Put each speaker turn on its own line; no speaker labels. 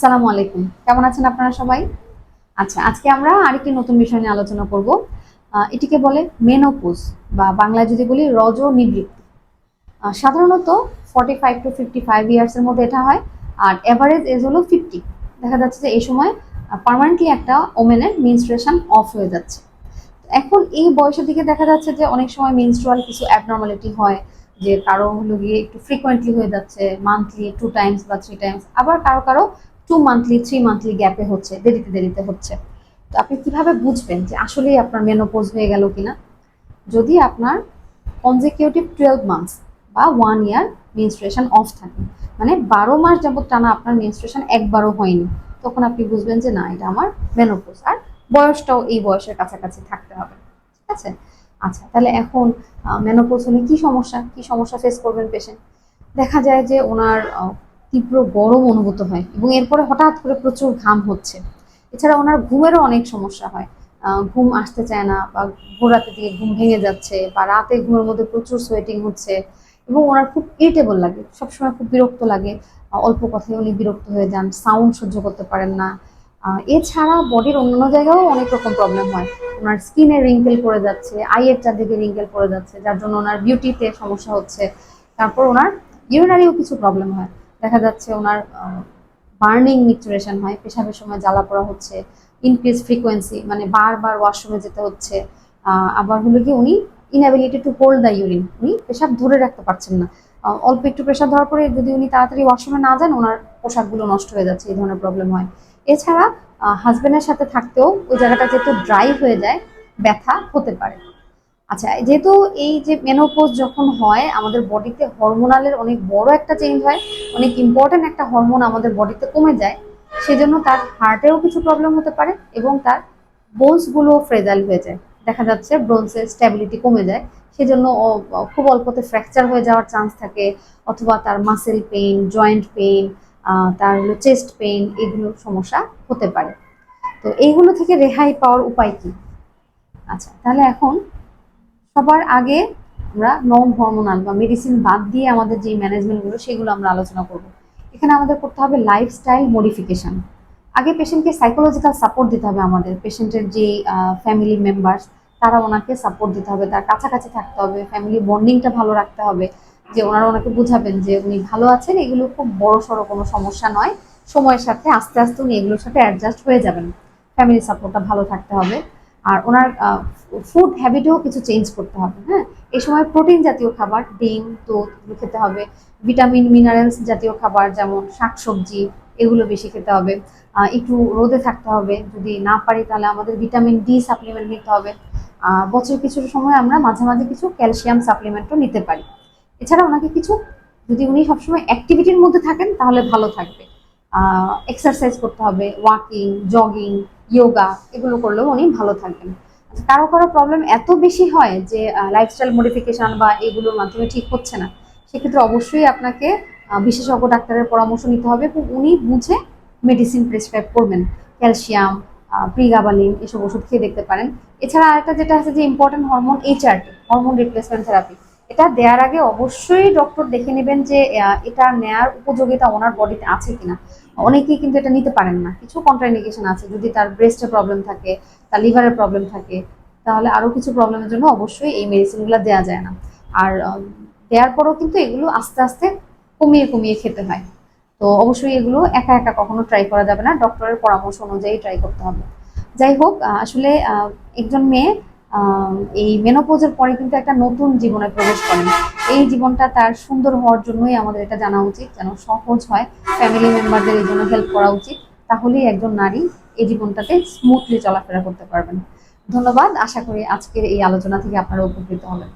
সালামু আলাইকুম। কেমন আছেন আপনারা সবাই? আচ্ছা আজকে আমরা আরেকটি নতুন বিষয় নিয়ে আলোচনা করব। এটিকে বলে মেনোপোজ বা বাংলায় যদি বলি রজ নিবৃত্তি সাধারণত forty five to fifty five ইয়ার্সের মধ্যে এটা হয়, আর এভারেজ এজ হলো ফিফটি দেখা যাচ্ছে যে এই সময় পার্মানেন্টলি একটা ওমেনের মিনস্ট্রেশন অফ হয়ে যাচ্ছে। এখন এই বয়সের দিকে দেখা যাচ্ছে যে অনেক সময় মিনস্ট্রুয়াল কিছু অ্যাবনর্মালিটি হয়, যে কারও হলো গিয়ে একটু ফ্রিকোয়েন্টলি হয়ে যাচ্ছে মান্থলি টু টাইমস বা থ্রি টাইমস আবার কারও কারও টু মান্থলি থ্রি মান্থলি গ্যাপে হচ্ছে, দেরিতে দেরিতে হচ্ছে। তো আপনি কীভাবে বুঝবেন যে আসলেই আপনার মেনোপোজ হয়ে গেল কিনা? যদি আপনার কনজিকিউটিভ টুয়েলভ মান্থস বা ওয়ান ইয়ার মেনস্ট্রেশন অফ থাকে মানে বারো মাস যাবত টানা আপনার মেনস্ট্রেশন একবারও হয়নি, তখন আপনি বুঝবেন যে না, এটা আমার মেনোপোজ আর বয়সটাও এই বয়সের কাছাকাছি থাকতে হবে, ঠিক আছে? আচ্ছা তাহলে এখন মেনোপোজ হলে কি সমস্যা? কি সমস্যা ফেস করবেন পেশেন্ট দেখা যায় যে ওনার তীব্র গরম অনুভূত হয় এবং এরপরে হঠাৎ করে প্রচুর ঘাম হচ্ছে। এছাড়া ওনার ঘুমেরও অনেক সমস্যা হয়। ঘুম আসতে চায় না বা রাতে দিয়ে ঘুম ভেঙে যাচ্ছে বা রাতে ঘুমের মধ্যে প্রচুর সোয়েটিং হচ্ছে এবং ওনার খুব ইরিটেবল লাগে, সবসময় খুব বিরক্ত লাগে। অল্প কথায় উনি বিরক্ত হয়ে যান সাউন্ড সহ্য করতে পারেন না। এছাড়া বডির অন্যান্য জায়গায়ও অনেক রকম প্রবলেম হয়। ওনার স্কিনে রিঙ্কেল পড়ে যাচ্ছে আইয়ের চারদিকে রিঙ্কেল পড়ে যাচ্ছে, যার জন্য ওনার বিউটিতে সমস্যা হচ্ছে। তারপর ওনার ইউরিনারিও কিছু প্রবলেম হয়। দেখা যাচ্ছে ওনার বার্নিং মিক্সচারেশন হয়, পেশাবের সময় জ্বালা পোড়া হচ্ছে ইনক্রিজ ফ্রিকোয়েন্সি মানে বারবার ওয়াশরুমে যেতে হচ্ছে আবার হলো কি উনি inability to hold the urine উনি পেশাব ধরে রাখতে পারছেন না। অল্প একটু পেশাব ধরার পরে যদি উনি তাড়াতাড়ি ওয়াশরুমে না যান, ওনার পোশাকগুলো নষ্ট হয়ে যাচ্ছে, এই ধরনের প্রবলেম হয়। এছাড়া হাজবেন্ডের সাথে থাকতেও ওই জায়গাটা যেহেতু ড্রাই হয়ে যায়, ব্যথা হতে পারে। আচ্ছা যেহেতু এই যে মেনোপোজ যখন হয়, আমাদের বডিতে হরমোনালের অনেক বড় একটা চেঞ্জ হয়, অনেক ইম্পর্টেন্ট একটা হরমোন আমাদের বডিতে কমে যায়, সেজন্য তার হার্টেও কিছু প্রবলেম হতে পারে এবং তার বোনসগুলো ফ্রেজাইল হয়ে যায়। দেখা যাচ্ছে ব্রোনসের স্ট্যাবিলিটি কমে যায়, সেজন্য খুব অল্পতে ফ্র্যাকচার হয়ে যাওয়ার চান্স থাকে, অথবা তার মাসেল পেইন জয়েন্ট পেইন তার হলো চেস্ট পেইন এগুলো সমস্যা হতে পারে। তো এইগুলো থেকে রেহাই পাওয়ার উপায় কি? আচ্ছা তাহলে এখন সবার আগে আমরা নন হরমোনাল বা মেডিসিন বাদ দিয়ে আমাদের যে ম্যানেজমেন্টগুলো সেগুলো আমরা আলোচনা করব। এখানে আমাদের করতে হবে লাইফস্টাইল মডিফিকেশন আগে পেশেন্টকে সাইকোলজিক্যাল সাপোর্ট দিতে হবে আমাদের। পেশেন্টের যে ফ্যামিলি মেম্বার্স তারা ওনাকে সাপোর্ট দিতে হবে। তার কাছাকাছি থাকতে হবে। ফ্যামিলি বন্ডিংটা ভালো রাখতে হবে। যে ওনারা ওনাকে বুঝাবেন যে উনি ভালো আছেন, এগুলো খুব বড় সড়ো কোনো সমস্যা নয়। সময়ের সাথে আস্তে আস্তে উনি এগুলোর সাথে অ্যাডজাস্ট হয়ে যাবেন। ফ্যামিলি সাপোর্টটা ভালো থাকতে হবে। আর ওনার ফুড হ্যাবিটেও কিছু চেঞ্জ করতে হবে হ্যাঁ? এই সময় প্রোটিন জাতীয় খাবার, ডিম, দুধ খেতে হবে। ভিটামিন মিনারেলস জাতীয় খাবার যেমন শাকসবজি, এগুলো বেশি খেতে হবে। একটু রোদে থাকতে হবে। যদি না পারি তাহলে আমাদের ভিটামিন ডি সাপ্লিমেন্ট নিতে হবে। বছর কিছু সময় আমরা মাঝে মাঝে কিছু ক্যালসিয়াম সাপ্লিমেন্টও নিতে পারি। এছাড়া ওনাকে কিছু, যদি উনি সবসময় অ্যাক্টিভিটির মধ্যে থাকেন তাহলে ভালো থাকবে। এক্সারসাইজ করতে হবে ওয়াকিং জগিং যোগা এগুলো করলেও উনি ভালো থাকবেন। আচ্ছা, কারও কারও প্রবলেম এত বেশি হয় যে লাইফস্টাইল মডিফিকেশন বা এগুলোর মাধ্যমে ঠিক হচ্ছে না সেক্ষেত্রে অবশ্যই আপনাকে বিশেষজ্ঞ ডাক্তারের পরামর্শ নিতে হবে এবং উনি বুঝে মেডিসিন প্রেসক্রাইব করবেন। ক্যালসিয়াম প্রিগাবালিন এসব ওষুধ খেয়ে দেখতে পারেন। এছাড়া আরেকটা যেটা আছে যে important hormone HRT hormone replacement therapy এটা দেওয়ার আগে অবশ্যই ডক্টর দেখে নেবেন যে এটা নেয়ার উপযোগিতা ওনার বডিতে আছে কিনা। অনেকেই কিন্তু এটা নিতে পারেন না। কিছু কন্ট্রাইন্ডিকেশন আছে। যদি তার ব্রেস্টের প্রবলেম থাকে, তার লিভারের প্রবলেম থাকে, তাহলে আরও কিছু প্রবলেমের জন্য অবশ্যই এই মেডিসিনগুলো দেওয়া যায় না। আর দেওয়ার পরেও কিন্তু এগুলো আস্তে আস্তে কমিয়ে কমিয়ে খেতে হয়। তো অবশ্যই এগুলো একা একা কখনো ট্রাই করা যাবে না। ডক্টরের পরামর্শ অনুযায়ী ট্রাই করতে হবে। যাই হোক আসলে একজন মেয়ে এই মেনোপোজের পরে কিন্তু একটা নতুন জীবনে প্রবেশ করেন। এই জীবনটা তার সুন্দর হওয়ার জন্যই আমাদের এটা জানা উচিত, যেন সহজ হয় ফ্যামিলি মেম্বারদের এই জন্য হেল্প করা উচিত। তাহলেই একজন নারী এই জীবনটাতে স্মুথলি চলাফেরা করতে পারবেন। ধন্যবাদ, আশা করি আজকের এই আলোচনা থেকে আপনারা উপকৃত হবেন